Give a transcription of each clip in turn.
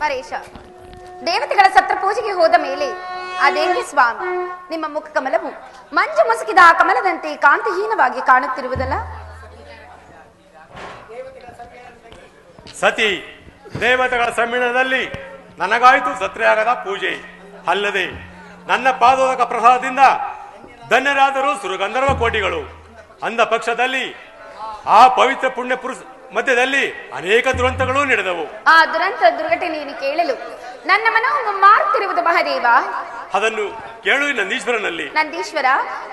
ಪರೇಶ, ದೇವತೆಗಳ ಸತ್ರ ಪೂಜೆಗೆ ಹೋದ ಮೇಲೆ ಅದೇಂಗೆ ಸ್ವಾಮಿ, ನಿಮ್ಮ ಮುಖ ಕಮಲವು ಮಂಜು ಮುಸುಕಿದ ಆ ಕಮಲದಂತೆ ಕಾಂತಿಹೀನವಾಗಿ ಕಾಣುತ್ತಿರುವುದಲ್ಲ? ಸತಿ, ದೇವತೆಗಳ ಸಮ್ಮಿಳನದಲ್ಲಿ ನನಗಾಯಿತು ಸತ್ರೆಯಾಗದ ಪೂಜೆ. ಅಲ್ಲದೆ, ನನ್ನ ಪಾದೋದಕ ಪ್ರಸಾದದಿಂದ ಧನ್ಯರಾದರು ಸುರಗಂಧರ್ವ ಕೋಟಿಗಳು. ಅಂದ ಪಕ್ಷದಲ್ಲಿ ಆ ಪವಿತ್ರ ಪುಣ್ಯ ಪುರುಷ ಮಧ್ಯದಲ್ಲಿ ಅನೇಕ ದುರಂತಗಳು ನಡೆದವು. ಆ ದುರಂತ ದುರ್ಘಟನೆಯನ್ನು ಕೇಳಲು ನನ್ನ ಮನವು ಮಾರುತ್ತಿರುವುದು ಮಹಾದೇವ. ಅದನ್ನು ಕೇಳು ನಂದೀಶ್ವರನಲ್ಲಿ. ನಂದೀಶ್ವರ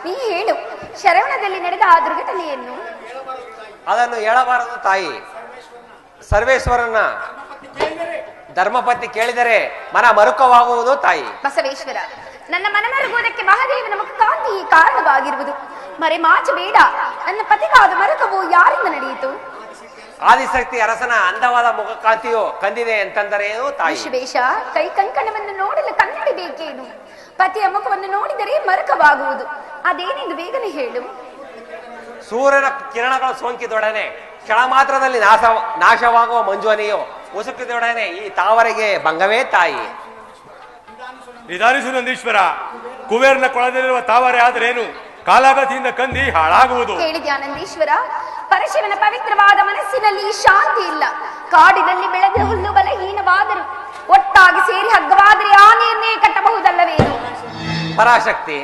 ನೀ ಹೇಳು ಶರವಣದಲ್ಲಿ ನಡೆದ ಆ ದುರ್ಘಟನೆಯನ್ನು? ಅದನ್ನು ಹೇಳಬಾರದು ತಾಯಿ. ಸರ್ವೇಶ್ವರನ ಧರ್ಮಪತಿ ಕೇಳಿದರೆ ಮನ ಮರುಕವಾಗುವುದು ತಾಯಿ. ಬಸವೇಶ್ವರ ನನ್ನ ಮನಮರುಗುವುದಕ್ಕೆ ಮಹಾದೇವನ ಮುಖ ಕಾಂತಿ ಕಾರಣವಾಗಿರುವುದು. ಮರೆ ಬೇಡ ನನ್ನ ಪತಿಗಾದ ಮರುಕವು ಯಾರಿಂದ ನಡೆಯಿತು? ಆದಿಶಕ್ತಿ ಅರಸನ ಅಂದವಾದ ಮುಖ ಕಾಂತಿಯು ಕಂದಿದೆ ಅಂತಂದರೆ ಏನು ತಾಯಿ? ವಿಶ್ವೇಶ ಕೈ ಕಂಕಣವನ್ನು ನೋಡಲು ಕನ್ನಡಿ ಬೇಕೇನು? ಪತಿಯ ಮುಖವನ್ನು ನೋಡಿದರೆ ಮರುಕವಾಗುವುದು. ಅದೇನೆಂದು ಬೇಗನೆ ಹೇಳು. ಸೂರ್ಯನ ಕಿರಣಗಳು ಸೋಂಕಿದೊಡನೆ ಕ್ಷಣ ಮಾತ್ರದಲ್ಲಿ ನಾಶ ನಾಶವಾಗುವ ಮಂಜುವನಿಯು ಉಸುಕಿದೊಡನೆ ಈ ತಾವರೆಗೆ ಭಂಗವೇ ತಾಯಿ. ನಿಧಾನಿಸು ನಂದೀಶ್ವರ. ಕುಬೇರನ ಕೊಳದಲ್ಲಿರುವ ತಾವರೆ ಆದರೇನು? ಕಾಲಾಗತಿಯಿಂದ ಕಂದಿ ಹಾಳಾಗುವುದು. ಹೇಳಿದ್ಯಾ ನಂದೀಶ್ವರ? ಪರಶಿವನ ಪವಿತ್ರವಾದ ಮನಸ್ಸಿನಲ್ಲಿ ಶಾಂತಿ ಇಲ್ಲ. ಕಾಡಿನಲ್ಲಿ ಬೆಳೆದ ಹುಲ್ಲು ಬಲಹೀನವಾದರು ಒಟ್ಟಾಗಿ ಸೇರಿ ಹಗ್ಗವಾದರೆ ಆನೆಯನ್ನೇ ಕಟ್ಟಬಹುದಲ್ಲವೇನು ಪರಾಶಕ್ತಿ.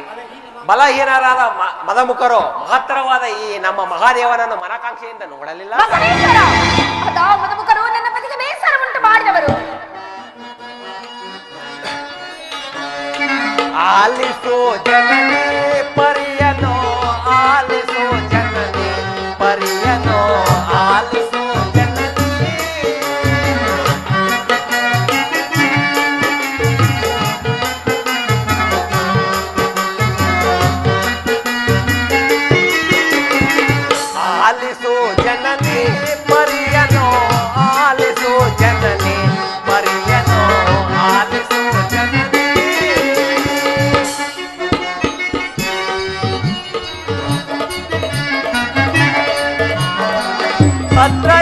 ಬಲಹೀನರಾದ ಮದಮುಖರು ಮಹತ್ತರವಾದ ಈ ನಮ್ಮ ಮಹಾದೇವನನ್ನು ಮನಕಾಂಕ್ಷೆಯಿಂದ ನೋಡಲಿಲ್ಲ. ಮದಮುಖರು ನನ್ನ ಪತಿಗೆ ಬೇಸರ ಉಂಟು ಮಾಡಿದವರು. ಆಲಿಸೋ ಜನನಿ. atrás.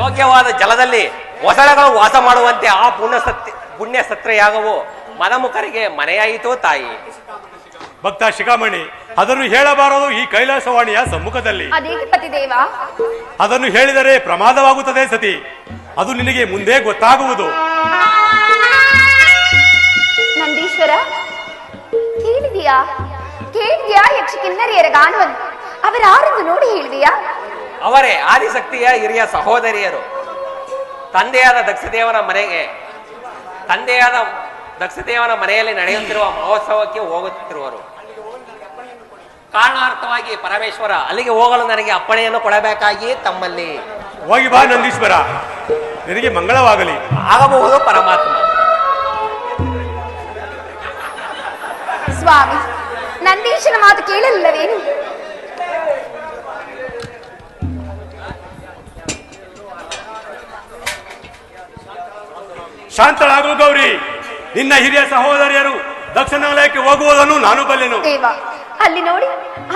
ಯೋಗ್ಯವಾದ ಜಲದಲ್ಲಿ ಹೊಸಳಗಳು ವಾಸ ಮಾಡುವಂತೆ ಆ ಪುಣ್ಯ ಸತ್ಯ ಪುಣ್ಯ ಸತ್ರಯಾಗವು ಮನಮುಖರಿಗೆ ಮನೆಯಾಯಿತು ತಾಯಿ. ಭಕ್ತ ಶಿಖಾಮಣಿ ಅದನ್ನು ಹೇಳಬಾರದು ಈ ಕೈಲಾಸವಾಣಿಯ ಸಮ್ಮುಖದಲ್ಲಿ. ಪತಿದೇವ ಅದನ್ನು ಹೇಳಿದರೆ ಪ್ರಮಾದವಾಗುತ್ತದೆ ಸತಿ. ಅದು ನಿನಗೆ ಮುಂದೆ ಗೊತ್ತಾಗುವುದು. ನಂದೀಶ್ವರ ಕೇಳಿದೆಯಾ? ಕೇಳಿದ್ಯಾ ಯಕ್ಷ ಕಿನ್ನರಿಯರ ಗಾನವನ್ನು? ಅವರಾರೆಂದು ನೋಡಿ ಹೇಳಿದೆಯಾ? ಅವರೇ ಆದಿಶಕ್ತಿಯ ಹಿರಿಯ ಸಹೋದರಿಯರು. ತಂದೆಯಾದ ದಕ್ಷದೇವನ ಮನೆಗೆ ತಂದೆಯಾದ ದಕ್ಷದೇವನ ಮನೆಯಲ್ಲಿ ನಡೆಯುತ್ತಿರುವ ಮಹೋತ್ಸವಕ್ಕೆ ಹೋಗುತ್ತಿರುವರು. ಕಾರಣಾರ್ಥವಾಗಿ ಪರಮೇಶ್ವರ ಅಲ್ಲಿಗೆ ಹೋಗಲು ನನಗೆ ಅಪ್ಪಣೆಯನ್ನು ಕೊಡಬೇಕಾಗಿ ತಮ್ಮಲ್ಲಿ ಹೋಗಿ ಬಾ ನಂದೀಶ್ವರ. ನಿನಗೆ ಮಂಗಳವಾಗಲಿ. ಆಗಬಹುದು ಪರಮಾತ್ಮ. ಸ್ವಾಮಿ ನಂದೀಶನ ಮಾತು ಕೇಳಲಿಲ್ಲವೇನು? ಶಾಂತಳಾಗು ಗೌರಿ. ನಿನ್ನ ಹಿರಿಯ ಸಹೋದರಿಯರು ದಕ್ಷಿಣಾಲಯಕ್ಕೆ ಹೋಗುವುದನ್ನು ನಾನು ಬಲ್ಲೆನು. ಅಲ್ಲಿ ನೋಡಿ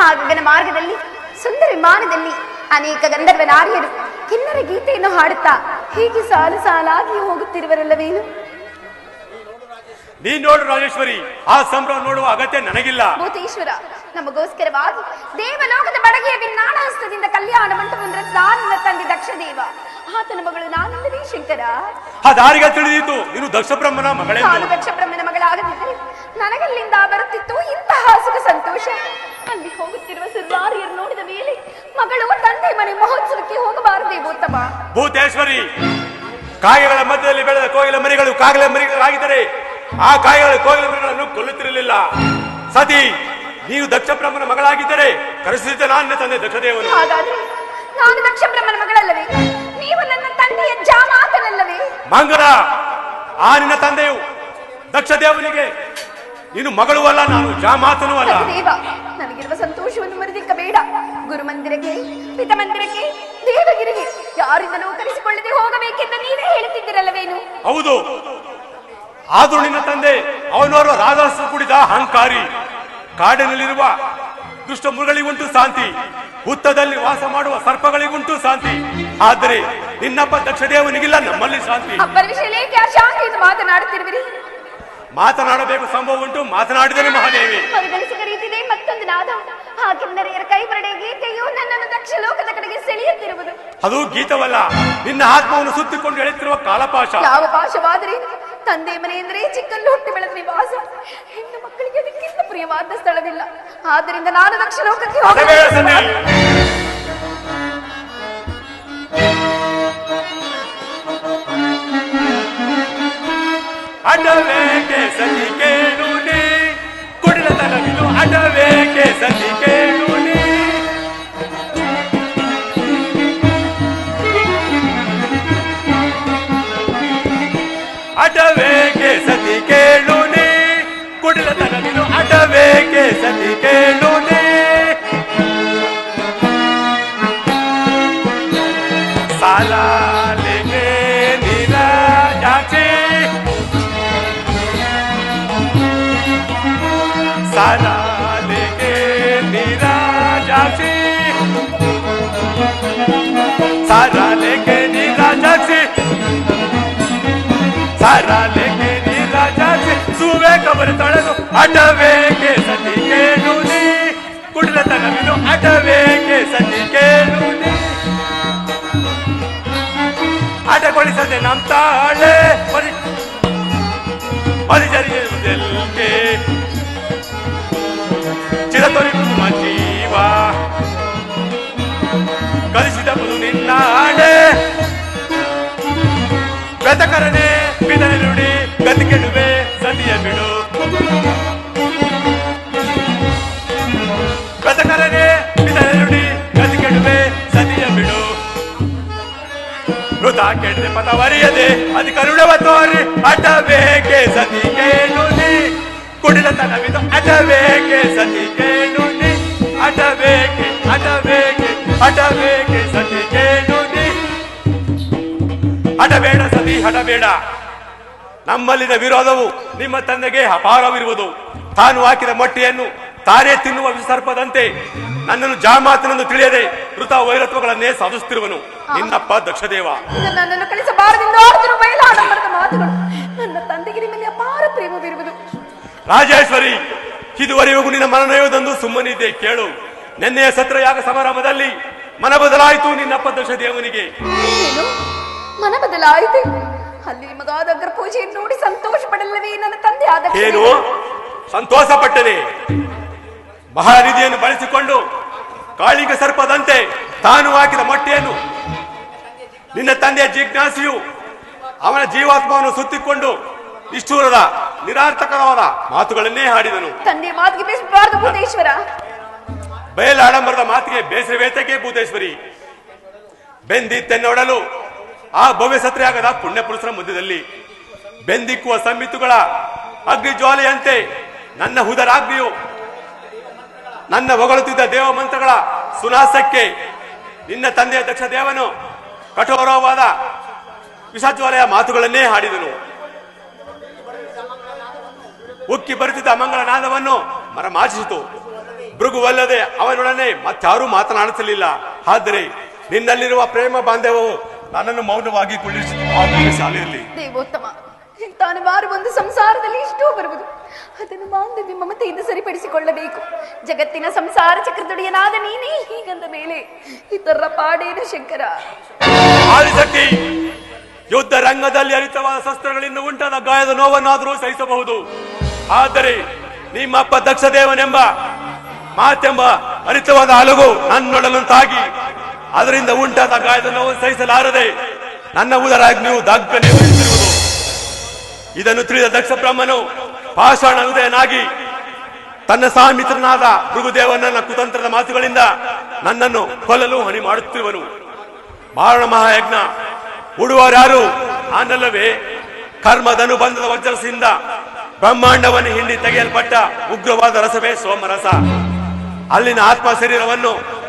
ಆ ಮಾರ್ಗದಲ್ಲಿ, ಸುಂದರ ವಿಮಾನದಲ್ಲಿ ಅನೇಕ ಗಂಧರ್ವ ನಾರಿಯರು ಕಿನ್ನರ ಗೀತೆಯನ್ನು ಹಾಡುತ್ತಾ ಹೀಗೆ ಸಾಲು ಸಾಲಾಗಿ ಹೋಗುತ್ತಿರುವರಲ್ಲವೇನು? ನೀನ್ ನೋಡು ರಾಜೇಶ್ವರಿ ಆ ಸಂಭ್ರಮ ನೋಡುವ ಅಗತ್ಯ ನನಗಿಲ್ಲ. ಭೂತೇಶ್ವರ ನಮಗೋಸ್ಕರವಾಗಿ ದೇವಲೋಕದ ಬಡಗೆಯ ಬಿನ್ನಾಣ ಹಸ್ತದಿಂದ ಕಲ್ಯಾಣ ಮಂಟಪವನ್ನು ರಚಿಸಿದ ತಂದೆ ದಕ್ಷ ದೇವ ಆತನ ಮಗಳು ನಾನಂದನೇ ಶಂಕರ ಆ ದಾರಿಗೆ ತಿಳಿದಿತ್ತು ನೀನು ದಕ್ಷ ಬ್ರಹ್ಮನ ನಾನು ಮಗಳೆಂದು. ದಕ್ಷ ಬ್ರಹ್ಮನ ಮಗಳಾಗದಿದ್ದರೆ ನನಗಲ್ಲಿಂದ ಬರುತ್ತಿತ್ತು ಇಂತಹ ಸುಖ ಸಂತೋಷ. ಅಲ್ಲಿ ಹೋಗುತ್ತಿರುವ ಸುರ್ವಾರಿಯರು ನೋಡಿದ ಮೇಲೆ ಮಗಳು ತಂದೆ ಮನೆ ಮಹೋತ್ಸವಕ್ಕೆ ಹೋಗಬಾರದೆ ಉತ್ತಮ. ಭೂತೇಶ್ವರಿ ಕಾಗೆಗಳ ಮಧ್ಯದಲ್ಲಿ ಬೆಳೆದ ಕೋಗಿಲ ಮರಿಗಳು ಕಾಗಲ ಮರಿಗಳಾಗಿದ್ದರೆ ಆ ಕಾಯಿಗಳ ಕೋಗಿಲ ಮೃಗಗಳನ್ನು ಕೊಲ್ಲುತ್ತಿರಲಿಲ್ಲ. ಸತಿ ನೀವು ದಕ್ಷ ಬ್ರಹ್ಮನ ಮಗಳಾಗಿದ್ದರೆ ಕರೆಸಿದ ನಾನೇ ತಂದೆ ದಕ್ಷದೇವನು. ಹಾಗಾದ್ರೆ ನಾನು ದಕ್ಷ ಬ್ರಹ್ಮನ ಮಗಳಲ್ಲವೇ? ನೀವು ನನ್ನ ತಂದೆಯ ಜಾಮಾತನಲ್ಲವೇ? ಮಂಗರ ಆ ನಿನ್ನ ತಂದೆಯು ದಕ್ಷದೇವನಿಗೆ ನೀನು ಮಗಳು ಅಲ್ಲ ನಾನು ಜಾಮಾತನೂ ಅಲ್ಲ. ದೇವ ನನಗಿರುವ ಸಂತೋಷವನ್ನು ಮರೆದಿಕ್ಕ ಬೇಡ ಗುರು ಮಂದಿರಕ್ಕೆ ಪಿತ ಮಂದಿರಕ್ಕೆ ದೇವಗಿರಿಗೆ ಯಾರಿಂದಲೂ ಕರೆಸಿಕೊಳ್ಳದೆ ಹೋಗಬೇಕೆಂದು ನೀವೇ ಹೇಳುತ್ತಿದ್ದೀರಲ್ಲವೇನು? ಹೌದು. ಆದ್ರೂ ನಿನ್ನ ತಂದೆ ಅವನವರು ರಾಧಾಸು ಕುಡಿದ ಅಹಂಕಾರಿ. ಕಾಡಿನಲ್ಲಿರುವ ದುಷ್ಟ ಮೃಗಳಿಗುಂಟು ಶಾಂತಿ ಹುತ್ತದಲ್ಲಿ ವಾಸ ಮಾಡುವ ಸರ್ಪಗಳಿಗುಂಟು ಶಾಂತಿ. ಆದರೆ ನಿನ್ನಪ್ಪ ದಕ್ಷದೇವನಿಗಿಲ್ಲ ನಮ್ಮಲ್ಲಿ ಶಾಂತಿ. ಮಾತನಾಡುತ್ತಿರುವಿರಿ? ಮಾತನಾಡಬೇಕು ಸಂಭವ ಉಂಟು ಮಾತನಾಡಿದರೆ ಮಹಾದೇವಿ. ಮರುಗಳಿಸಿ ಕರೆಯುತ್ತಿದೆ ಮತ್ತೊಂದು ನಾದ ಕೈ ಕೈಬರಡೆ ಗೀತೆಯು ನನ್ನನ್ನು ದಕ್ಷ ಲೋಕದ ಕಡೆಗೆ ಸೆಳೆಯುತ್ತಿರುವುದು. ಅದು ಗೀತವಲ್ಲ ನಿನ್ನ ಆತ್ಮವನ್ನು ಸುತ್ತಿಕೊಂಡು ಎಳೆತಿರುವ ಕಾಲಪಾಶ. ಯಾವ ಪಾಶವಾದರೆ? ತಂದೆ ಮನೆ ಎಂದರೆ ಚಿಕ್ಕಲ್ಲಿ ಹುಟ್ಟಿ ಬೆಳೆದ ನಿವಾಸ. ಹೆಣ್ಣು ಮಕ್ಕಳಿಗೆ ಅದಕ್ಕಿಂತ ಪ್ರಿಯವಾದ ಸ್ಥಳವಿಲ್ಲ. ಆದ್ದರಿಂದ ನಾನು ದಕ್ಷ ಲೋಕಕ್ಕೆ ಅಡವೇಕೆ ಸತಿ ಕೇಳುನಿ. ಕುಡಿಲ ತಲವಿಲು ಅಡವೇಕೆ ಸತಿ उद्धवे के सती के लूने। साला लेके नीरा जाचे। साला सारा लेके राजा से सुबह कबर तड़ ಅಡವೇಗೆ ಸತಿ ಕೇಳುನಿ ಕುಡಿದ ತಗವಿದು ಅಡವೇಗೆ ಸತಿ ಕೇಳುನಿ ಅಡಗೊಳಿಸದೆ ನಮ್ಮ ತಾಳೆ ಪರಿ ಪರಿಚರಿಸುವುದೆಲ್ಕೆ ಚಿರತೊರಿಗುದು ಜೀವ ಕಲಿಸಿದ ಬದು ನಿನ್ನ ಬಿದನೆ ನುಡಿ ಗತಿ ಕೆಡುವೆ, ಸತಿಯ ಬಿಡು. ಮೃತ ಕೆಡದೆ ಪಥವರಿಯದೆ ಅತಿ ಕರುಣವ ತೋರಿ ಅಟಬೇಕೆ ಸತಿ ಕೇಳುನಿ ಕುಡಿಲ ತನವಿದು ಅಟಬೇಕೆ ಸತಿ ಕೇಳುನಿ ಅಟಬೇಕೆ ಅಟಬೇಕೆ ಅಟಬೇಕೆ ಸತಿ ಕೇಳುನಿ ಅಟಬೇಡ ಸತಿ, ಹಠಬೇಡ. ನಮ್ಮಲ್ಲಿನ ವಿರೋಧವು ನಿಮ್ಮ ತಂದೆಗೆ ಅಪಾರವಿರುವುದು. ತಾನು ಹಾಕಿದ ಮೊಟ್ಟೆಯನ್ನು ತಾನೇ ತಿನ್ನುವ ವಿಸರ್ಪದಂತೆ ನನ್ನನ್ನು ಜಾಮಾತನೆಂದು ತಿಳಿಯದೆ ಮೃತ ವೈರತ್ವಗಳನ್ನೇ ಸಾಧಿಸುತ್ತಿರುವನು. ನಿನ್ನಪ್ಪ ದಕ್ಷದೇವ. ನನ್ನನ್ನು ಕಳಿಸಬಾರದೆಂದು ಮಾತುಗಳು. ನನ್ನ ತಂದೆಗೆ ನಿಮ್ಮಲ್ಲಿ ಅಪಾರ ಪ್ರೇಮವಿರುವುದು. ರಾಜೇಶ್ವರಿ ಇದುವರೆಗೂ ನಿನ್ನ ಮನನಯೋದೊಂದು ಸುಮ್ಮನಿದ್ದೆ ಕೇಳು. ನಿನ್ನೆಯ ಸತ್ರಯಾಗ ಸಮಾರಂಭದಲ್ಲಿ ಮನ ಬದಲಾಯಿತು ನಿನ್ನಪ್ಪ ದಕ್ಷದೇವನಿಗೆ. ಏನು? ಮನ ಬದಲಾಯಿತೆ? ಅಲ್ಲಿ ನಿಮಗಾದ ಅಗ್ರ ಪೂಜೆಯನ್ನು ನೋಡಿ ಸಂತೋಷ ಪಡಲ್ಲವೇ ನನ್ನ ತಂದೆ ಆದ ಏನು? ಸಂತೋಷ ಪಟ್ಟನೆ ಮಹಾನಿಧಿಯನ್ನು ಬಳಸಿಕೊಂಡು ಕಾಳಿಗ ಸರ್ಪದಂತೆ ತಾನು ಹಾಕಿದ ಮೊಟ್ಟೆಯನ್ನು ನಿನ್ನ ತಂದೆಯ ಜಿಜ್ಞಾಸಿಯು ಅವನ ಜೀವಾತ್ಮವನ್ನು ಸುತ್ತಿಕೊಂಡು ನಿಷ್ಠೂರದ ನಿರಾರ್ಥಕರವಾದ ಮಾತುಗಳನ್ನೇ ಹಾಡಿದನು. ತಂದೆ ಮಾತಿಗೆ ಬೇಸಬಾರದು ಭೂತೇಶ್ವರ. ಬಯಲಾಡಂಬರದ ಮಾತಿಗೆ ಬೇಸರವೇತಕ್ಕೆ ಭೂತೇಶ್ವರಿ. ಬೆಂದಿತ್ತೆನ್ನೊಡಲು ಆ ಭವ್ಯ ಸತ್ರಿಯಾಗದ ಪುಣ್ಯ ಪುರುಷರ ಮಧ್ಯದಲ್ಲಿ ಬೆಂದಿಕ್ಕುವ ಸಂಬಿತ್ತುಗಳ ಅಗ್ನಿ ಜ್ವಾಲೆಯಂತೆ ನನ್ನ ಹುದರಾಗ್ನಿಯು, ನನ್ನ ಹೊಗಳುತ್ತಿದ್ದ ದೇವ ಮಂತ್ರಗಳ ಸುನಾಸಕ್ಕೆ ನಿನ್ನ ತಂದೆಯ ದಕ್ಷ ದೇವನು ಕಠೋರವಾದ ವಿಷಜ್ವಾಲೆಯ ಮಾತುಗಳನ್ನೇ ಹಾಡಿದನು. ಉಕ್ಕಿ ಬರುತ್ತಿದ್ದ ಅಮಂಗಳ ನಾದವನ್ನು ಮರಮಾಚಿಸಿತು. ಭೃಗುವಲ್ಲದೆ ಅವನೊಡನೆ ಮತ್ತಾರೂ ಮಾತನಾಡಿಸಲಿಲ್ಲ. ಆದರೆ ನಿನ್ನಲ್ಲಿರುವ ಪ್ರೇಮ ಬಾಂಧವ್ಯವು ನನ್ನನ್ನು ಮೌನವಾಗಿ ದಿವ್ಯ ಶಾಲೆಯಲ್ಲಿ. ದೇವೋತ್ತಮ ತಾನು ಬಾರು ಒಂದು ಸಂಸಾರದಲ್ಲಿ ಇಷ್ಟೋ ಬರುವುದು. ಅದನ್ನು ಬಾಂಧವ್ಯ ಮಮತೆಯಿಂದ ಸರಿಪಡಿಸಿಕೊಳ್ಳಬೇಕು. ಜಗತ್ತಿನ ಸಂಸಾರ ಚಕ್ರದೊಡೆಯನಾದ ನೀನೇ ಹೀಗಂದ ಮೇಲೆ ಇತರ ಪಾಡೇನು ಶಂಕರ? ಯುದ್ಧ ರಂಗದಲ್ಲಿ ಅರಿತವಾದ ಶಸ್ತ್ರಗಳಿಂದ ಉಂಟಾದ ಗಾಯದ ನೋವನ್ನಾದರೂ ಸಹಿಸಬಹುದು. ಆದರೆ ನಿಮ್ಮಪ್ಪ ದಕ್ಷದೇವನೆಂಬ ಮಾತೆಂಬ ಅರಿತವಾದ ಹಲಗು ನನ್ನೊಡಲು ತಾಗಿ ಅದರಿಂದ ಉಂಟಾದ ಗಾಯದ ನೋವು ಸಹಿಸಲಾರದೆ ನನ್ನ ಉದರಾಗ್ನಿಯು ದಗ್ಗನೆ ಉರಿಸಿರುವುದು ಇದನ್ನು ತಿಳಿದ ದಕ್ಷ ಬ್ರಹ್ಮನು ಪಾಷಾಣ ಹೃದಯನಾಗಿ ತನ್ನ ಸಾಮಿತ್ರನಾದ ಭೃಗುದೇವನನ್ನ ಕುತಂತ್ರದ ಮಾತುಗಳಿಂದ ನನ್ನನ್ನು ಕೊಲ್ಲಲು ಹಣಿ ಮಾಡುತ್ತಿರುವನು. ಮಾರಣ ಮಹಾಯಜ್ಞ. ಉಡುವರಾರು ಆನಲ್ಲವೇ ಕರ್ಮದನು ಬಂಧದ ವಜ್ರಸಿಂದ ಬ್ರಹ್ಮಾಂಡವನ್ನು ಹಿಂಡಿ ತೆಗೆಯಲ್ಪಟ್ಟ ಉಗ್ರವಾದ ರಸವೇ ಸೋಮರಸ. ಅಲ್ಲಿನ ಆತ್ಮ ಶರೀರವನ್ನು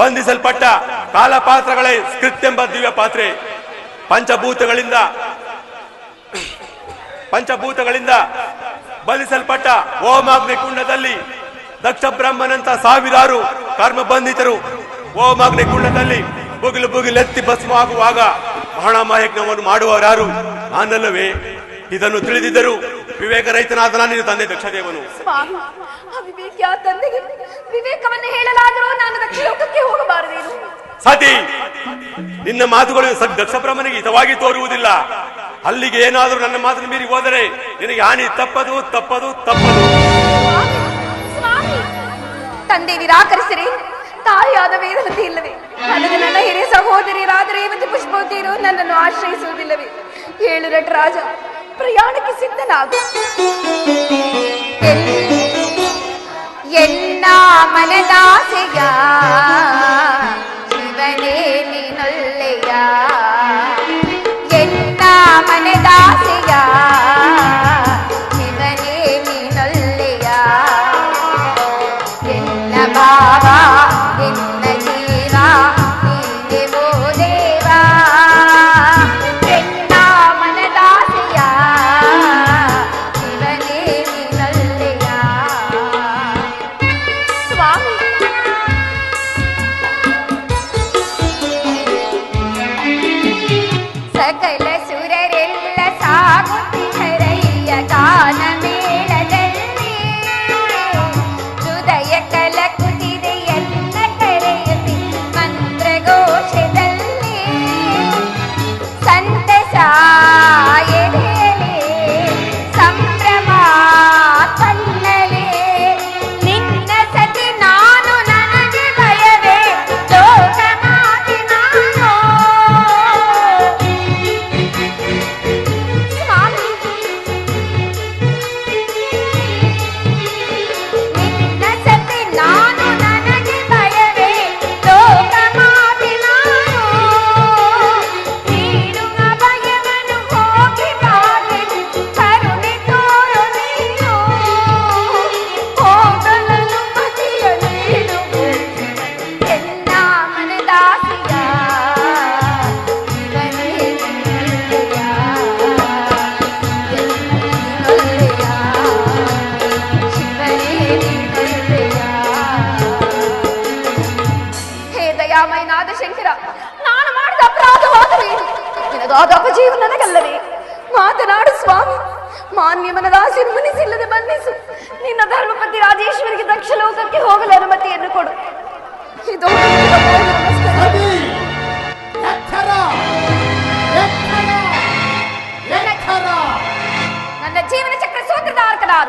ಬಂಧಿಸಲ್ಪಟ್ಟ ಕಾಲಪಾತ್ರಗಳೇ ಸ್ಕ್ರಿಪ್ಟ್ ಎಂಬ ದಿವ್ಯ ಪಾತ್ರೆ. ಪಂಚಭೂತಗಳಿಂದ ಪಂಚಭೂತಗಳಿಂದ ಬಂಧಿಸಲ್ಪಟ್ಟ ಓಮಾಗ್ನಿ ಕುಂಡದಲ್ಲಿ ದಕ್ಷ ಬ್ರಹ್ಮನಂತ ಸಾವಿರಾರು ಕರ್ಮ ಬಂಧಿತರು ಓಮಾಗ್ನಿ ಕುಂಡದಲ್ಲಿ ಬುಗಿಲು ಬುಗಿಲೆತ್ತಿ ಭಸ್ಮವಾಗುವಾಗ ಮಹಾಣಮಯಜ್ಞವನ್ನು ಮಾಡುವವರಾರು. ನಾನಲ್ಲವೇ? ಇದನ್ನು ತಿಳಿದಿದ್ದರು ವಿವೇಕರಹಿತನಾದ ನಾನು ತಂದೆ ದಕ್ಷದೇವನು. ತಂದೆಗೆ ವಿವೇಕವನ್ನು ಹೇಳಲಾದರೂ ನಾನು ದಕ್ಷಿಣ ಲೋಕಕ್ಕೆ ಹೋಗಬಾರದೇನು? ಸತಿ ನಿನ್ನ ಮಾತುಗಳು ದಕ್ಷ ಬ್ರಹ್ಮನಿಗೆ ಹಿತವಾಗಿ ತೋರುವುದಿಲ್ಲ. ಅಲ್ಲಿಗೆ ಏನಾದರೂ ನನ್ನ ಮಾತನ್ನು ಮೀರಿ ಹೋದರೆ ನಿನಗೆ ಹಾನಿ ತಪ್ಪದು ತಪ್ಪದು ತಪ್ಪದು. ತಂದೆ ನಿರಾಕರಿಸಿರಿ. ತಾಯಿಯಾದ ವೇದನತೆ ಇಲ್ಲವೇ? ನನಗೆ ನನ್ನ ಹಿರಿಯ ಸಹೋದರಿಯರಾದ ರೇವತಿ ಪುಷ್ಪವತಿಯರು ನನ್ನನ್ನು ಆಶ್ರಯಿಸುವುದಿಲ್ಲವೇ? ಹೇಳು ನಟರಾಜ ಪ್ರಯಾಣಕ್ಕೆ ಸಿದ್ಧನಾಗು. ಎನ್ನ ಮನದಾಸೆಯ ಶಿವನೇ ನೀನೊಲ್ಲೆಯ ಎನ್ನ ಮನದಾಸೆಯ ಮಾನ್ಯ ರಾಶಿಯನ್ನು ಮನಸ್ಸಿಲ್ಲದೆ ಬಂಧಿಸು ನಿನ್ನ ಧರ್ಮಪತಿ ರಾಜೇಶ್ವರಿಗೆ ದಕ್ಷ ಲೋಕಕ್ಕೆ ಹೋಗಲು ಅನುಮತಿಯನ್ನು ಕೊಡು. ಇದು ನನ್ನ ಜೀವನ ಚಕ್ರ ಸೂತ್ರಧಾರಕನಾದ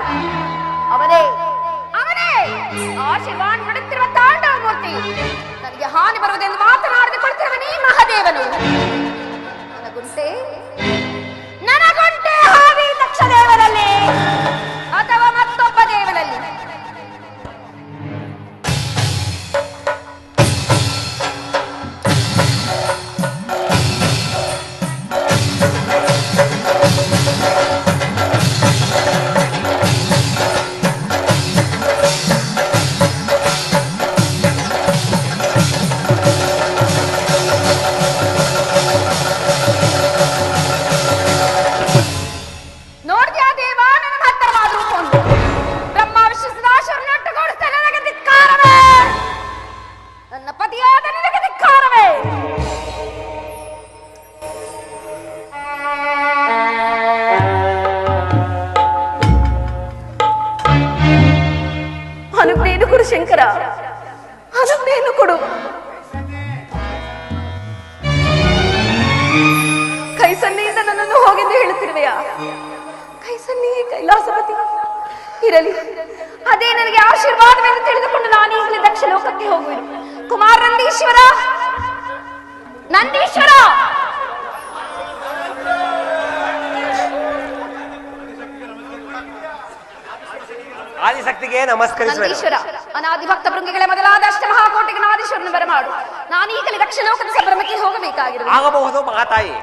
ಅವನೇ. ಅವನೇ. ಆ ಶಿವಾನ್ ಬಿಡುತ್ತಿರುವ ತಾಂಡವ ಮೂರ್ತಿ ನನಗೆ ಹಾನಿ ಬರುವುದೆಂದು ಮಾತನಾಡದೆ ಕೊಡ್ತಿರುವನೇ ಮಹಾದೇವನು. ನನ್ನ ನನಗುಂಟೆ ಹಾವಿ ದಕ್ಷ ದೇವರಲ್ಲಿ ಬೇಡ ಅದನ್ನೇನು ಕೊಡು. ಕೈ ನನ್ನನ್ನು ಹೋಗೆಂದು ಹೇಳುತ್ತಿರುವೆಯ. ಕೈ ಸನ್ನೆಯೇ ಕೈಲಾಸಪತಿ, ಇರಲಿ. ಅದೇ ನನಗೆ ಆಶೀರ್ವಾದವೆಂದು ತಿಳಿದುಕೊಂಡು ನಾನು ಈಗಲೇ ದಕ್ಷ ಲೋಕಕ್ಕೆ ಹೋಗುವೆನು. ಕುಮಾರ ನಂದೀಶ್ವರ ನಂದೀಶ್ವರ! ಆದಿಶಕ್ತಿಗೆ ನಮಸ್ಕರಿಸುವೇಶ್ವರ ಅನಾದಿ ಭಕ್ತ ಭೃಂಗಿಗಳೇ ಮೊದಲಾದ ಅಷ್ಟಮಹಾಕೋಟಿಗೆ ನಾದೀಶ್ವರನ ಬರಮಾಡು. ನಾನೀಗಲೇ ದಕ್ಷಿಣ ಲೋಕದ ಸಂಭ್ರಮಕ್ಕೆ ಹೋಗಬೇಕಾಗಿರುವ ಆಗಬಹುದು ಮಹಾತಾಯಿ.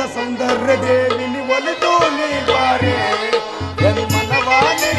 పాద సుందర దేవిని ఒలుతూ నీ వారే మనవాణి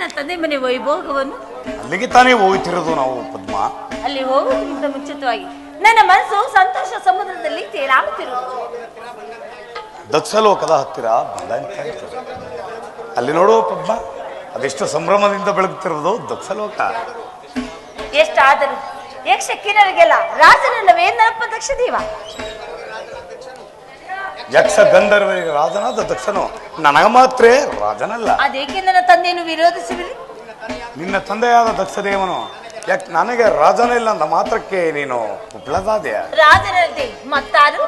ನನ್ನ ತಂದೆ ಮನೆ ವೈಭೋಗವನ್ನು? ಅಲ್ಲಿಗೆ ತಾನೇ ಹೋಗ್ತಿರೋದು ನಾವು ಪದ್ಮ. ಅಲ್ಲಿ ಹೋಗೋದಕ್ಕಿಂತ ಮುಂಚಿತವಾಗಿ ನನ್ನ ಮನಸ್ಸು ಸಂತೋಷ ಸಮುದ್ರದಲ್ಲಿ ತೇಲಾಡುತ್ತಿರುವುದು ದಕ್ಷಲೋಕದ ಹತ್ತಿರ ಇರ್ತದೆ. ಅಲ್ಲಿ ನೋಡು ಪದ್ಮ ಅದೆಷ್ಟು ಸಂಭ್ರಮದಿಂದ ಬೆಳಗುತ್ತಿರೋದು ದಕ್ಷಲೋಕ. ಎಷ್ಟಾದರೂ ಯಕ್ಷ ಕಿನ್ನರಿಗೆಲ್ಲ ರಾಜನಲ್ಲವೇ ನರಪ್ಪ ದಕ್ಷ ದೇವ. ಯಕ್ಷ ಗಂಧರ್ವರಿಗೆ ರಾಜನಾದ ದಕ್ಷನು. ನನಗೆ ಮಾತ್ರ ರಾಜನಲ್ಲ. ಅದೇಕೆ ನನ್ನ ತಂದೆಯನ್ನು ವಿರೋಧಿಸುವಿರಿ ನಿನ್ನ ತಂದೆಯಾದ ದಕ್ಷದೇವನು ಯಾಕ್ ನನಗೆ ರಾಜನ ಇಲ್ಲ ಅಂದ ಮಾತ್ರಕ್ಕೆ ನೀನು ರಾಜನಲ್ಲದೆ ಮತ್ತಾರು?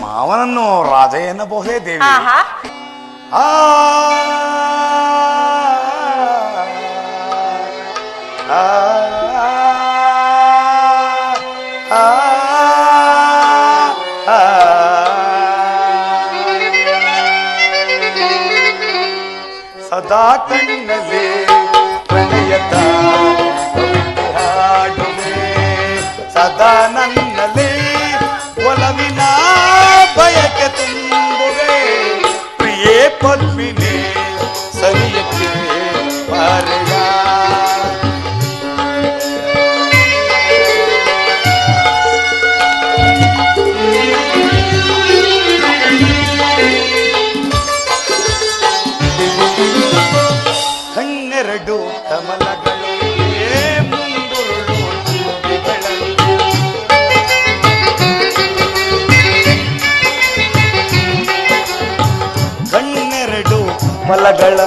ಮಾವನನ್ನು ರಾಜ ಎನ್ನಬಹುದೇ ದೇವಿ. ಆಹಾ. ಆ ಆ, ಆ, ಗಳ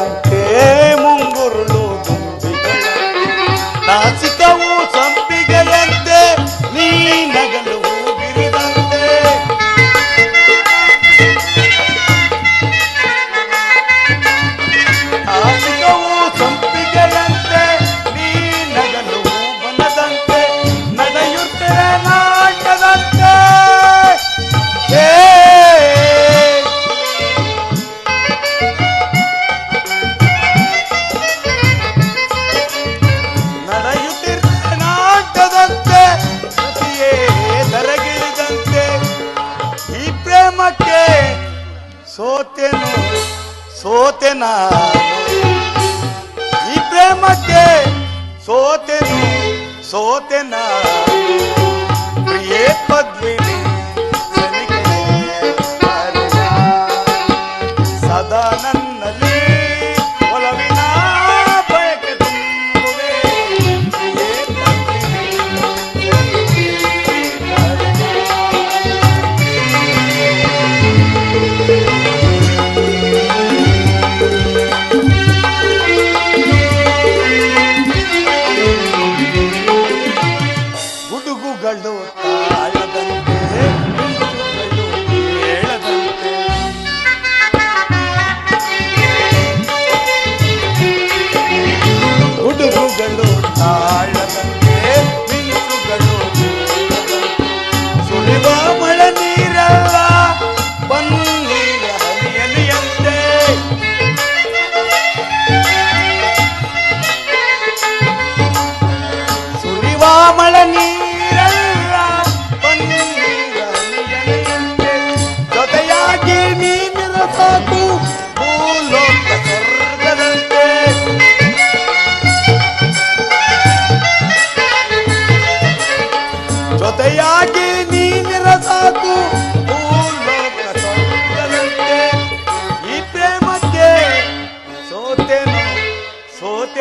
ಸೋತೆನು ಸೋತೆ ಈ ಪ್ರೇಮಕ್ಕೆ ಸೋತೆನು ಸೋತೆ ಪ್ರಿಯೇ ಪದ್ಮಿನಿ.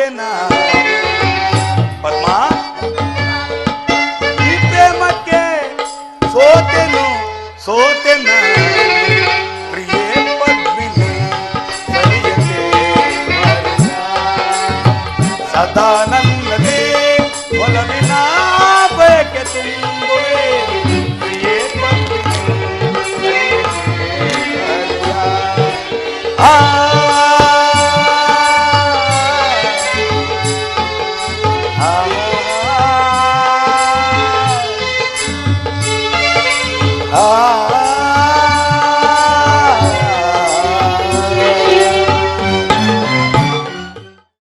ಸೋತೆನ ಪದ್ಮ ಈ ಪ್ರೇಮಕ್ಕೆ ಸೋತೆನು ಸೋತೆನ ಪ್ರಿಯೇ ಪದ್ಮಿನಿ ಸರಿಯದೆ ಬಾರೆಯ. ಸದಾ